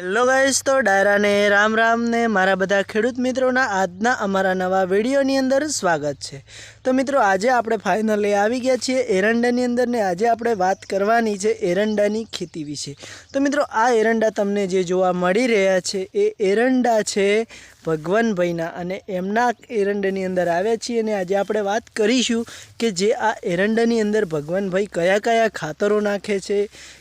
Hello guys તો ડાયરાને રામ રામને મારા બધા ખેડૂત મિત્રોના આજના અમારા નવા વિડીયોની અંદર સ્વાગત છે. તો મિત્રો, આજે આપણે ફાઇનલી આવી ગયા છીએ એરંડાની અંદર ને આજે આપણે વાત કરવાની છે એરંડાની ખેતી વિશે. તો મિત્રો, આ એરંડા તમને જે જોવા મળી રહ્યા છે, એ એરંડા છે ભગવાનભાઈના અને એમના એરંડાની અંદર આવ્યા છીએ અને આજે આપણે વાત કરીશું કે જે આ એરંડાની અંદર ભગવાનભાઈ કયા કયા ખાતરો નાખે છે,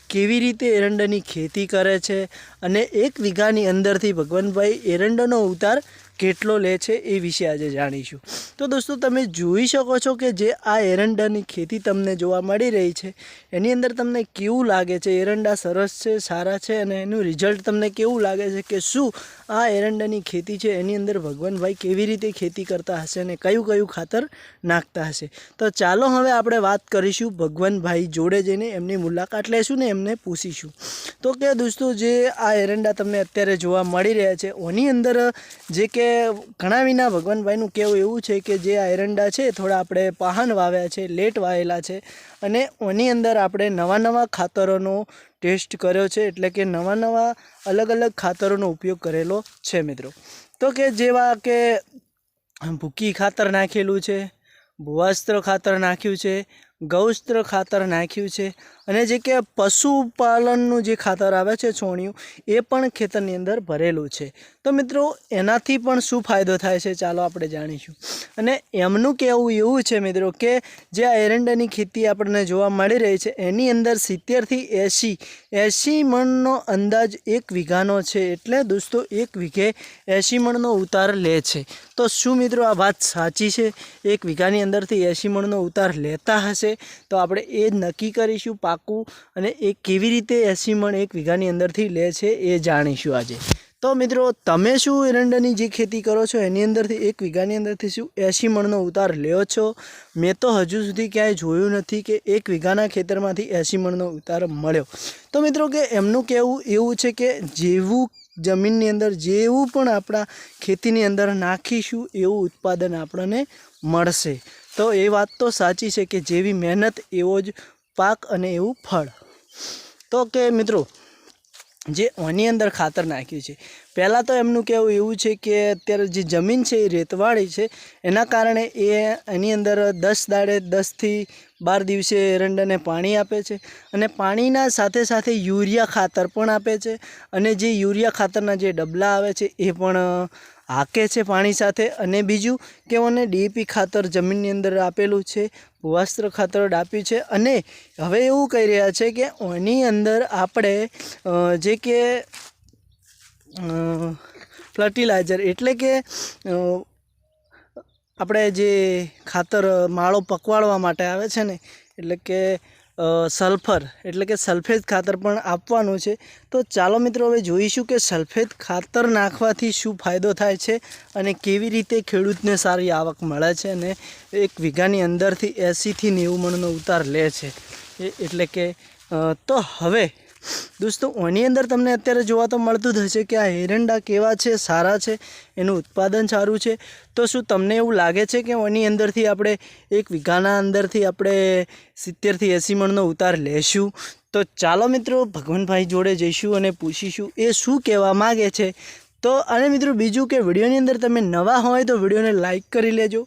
કેવી રીતે એરંડાની ખેતી કરે છે અને એક વીઘાની અંદરથી ભગવાનભાઈ એરંડાનો ઉતાર કેટલો લે છે એ વિશે આજે જાણીશું. તો દોસ્તો, તમે જોઈ શકો છો કે જે આ એરંડાની ખેતી તમને જોવા મળી રહી છે, એની અંદર તમને કેવું લાગે છે? એરંડા સરસ છે, સારા છે? અને એનું રિઝલ્ટ તમને કેવું લાગે છે કે શું આ એરંડાની ખેતી છે? એની અંદર ભગવાનભાઈ કેવી રીતે ખેતી કરતા હશે અને કયું કયું ખાતર નાખતા હશે? તો ચાલો હવે આપણે વાત કરીશું ભગવાનભાઈ જોડે જઈને, એમની મુલાકાત લેશું ને એમને પૂછીશું. તો કે દોસ્તો, જે આ એરંડા તમને અત્યારે જોવા મળી રહ્યા છે, ઓની અંદર જે કે ઘણા વિના ભગવાનભાઈનું કહેવું એવું છે કે જે એરંડા છે, થોડા આપણે પાહન વાવ્યા છે, લેટ વાવેલા છે અને ઓની અંદર આપણે નવા નવા ખાતરોનો ટેસ્ટ કર્યો છે, એટલે કે નવા નવા અલગ અલગ ખાતરોનો ઉપયોગ કરેલો છે મિત્રો. તો કે જેવા કે ભૂકી ખાતર નાખેલું છે, ભુવાસ્ત્ર ખાતર નાખ્યું છે, ગૌસ્ત્ર ખાતર નાખ્યું છે અને જે કે પશુપાલનનું જે ખાતર આવે છે છોણિયું, એ પણ ખેતરની અંદર ભરેલું છે. તો મિત્રો, એનાથી પણ શું ફાયદો થાય છે ચાલો આપણે જાણીશું. અને એમનું કહેવું એવું છે મિત્રો કે જે આ એરંડાની ખેતી આપણને જોવા મળી રહી છે, એની અંદર સિત્તેરથી એંશી એંશી મણનો અંદાજ એક વીઘાનો છે એટલે દોસ્તો એક વીઘે એંશી મણનો ઉતાર લે છે. તો શું મિત્રો આ વાત સાચી છે? એક વીઘાની અંદરથી એંશી મણનો ઉતાર લેતા હશે? તો આપણે એ નક્કી કરીશું, પાકું અને એ કેવી રીતે એંશી મણ એક વીઘાની અંદરથી લે છે એ જાણીશું આજે. તો મિત્રો, તમે શું એરંડાની જે ખેતી કરો છો, એની અંદરથી એક વીઘાની અંદરથી શું એસી મણનો ઉતાર લ્યો છો? મેં તો હજુ સુધી ક્યાંય જોયું નથી કે એક વીઘાના ખેતરમાંથી એસી મણનો ઉતાર મળ્યો. તો મિત્રો, કે એમનું કહેવું એવું છે કે જેવું જમીનની અંદર જેવું પણ આપણા ખેતીની અંદર નાખીશું, એવું ઉત્પાદન આપણને મળશે. તો એ વાત તો સાચી છે કે જેવી મહેનત એવો જ પાક અને એવું ફળ. તો કે મિત્રો, જે આની અંદર ખાતર નાખ્યું છે. પહેલાં તો એમનું કહેવું એવું છે કે અત્યારે જે જમીન છે એ રેતવાળી છે, એના કારણે એ એની અંદર દસ દાડે દસથી બાર દિવસે એરંડાને પાણી આપે છે અને પાણીના સાથે સાથે યુરિયા ખાતર પણ આપે છે અને જે યુરિયા ખાતરના જે ડબલા આવે છે એ પણ હાકે છે પાણી સાથે અને બીજું કે મને ડીએપી ખાતર જમીનની અંદર આપેલું છે, ભૂવાસ્ત્ર ખાતર આપ્યું છે અને હવે એવું કહી રહ્યા છે કે એની અંદર આપણે જે કે ફર્ટિલાઇઝર એટલે કે આપણે જે ખાતર માળો પકવાડવા માટે આવે છે ને, એટલે કે સલ્ફર, એટલે કે સલ્ફેટ ખાતર પણ આપવાનું છે. તો ચાલો મિત્રો, હવે જોઈશું કે સલ્ફેટ ખાતર નાખવાથી શું ફાયદો થાય છે અને કેવી રીતે ખેડૂતને સારી આવક મળે છે અને એક વીઘાની અંદરથી એંસીથી નેવું મણનો ઉતાર લે છે. એટલે કે તો હવે દોસ્તો, ઓની અંદર તમને અત્યારે જોવા તો મળતું જ હશે કે આ એરંડા કેવા છે, સારા છે, એનું ઉત્પાદન સારું છે. તો શું તમને એવું લાગે છે કે ઓની અંદરથી આપણે એક વીઘાના અંદરથી આપણે સિત્તેરથી એંસી મણનો ઉતાર લેશું? તો ચાલો મિત્રો, ભગવાનભાઈ જોડે જઈશું અને પૂછીશું, એ શું કહેવા માગે છે? તો અને મિત્રો બીજું કે વિડીયોની અંદર તમે નવા હોય તો વિડીયોને લાઇક કરી લેજો,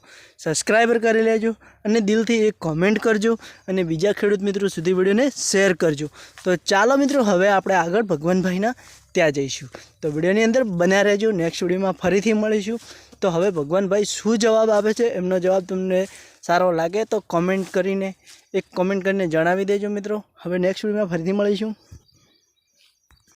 સબસ્ક્રાઈબર કરી લેજો અને દિલથી એક કોમેન્ટ કરજો અને બીજા ખેડૂત મિત્રો સુધી વિડીયોને શેર કરજો. તો ચાલો મિત્રો હવે આપણે આગળ ભગવાનભાઈના ત્યાં જઈશું. તો વિડીયોની અંદર બન્યા રહેજો. નેક્સ્ટ વિડીયોમાં ફરીથી મળીશું. તો હવે ભગવાનભાઈ શું જવાબ આપે છે? એમનો જવાબ તમને સારો લાગે તો કોમેન્ટ કરીને, એક કોમેન્ટ કરીને જણાવી દેજો મિત્રો. હવે નેક્સ્ટ વિડીયોમાં ફરીથી મળીશું.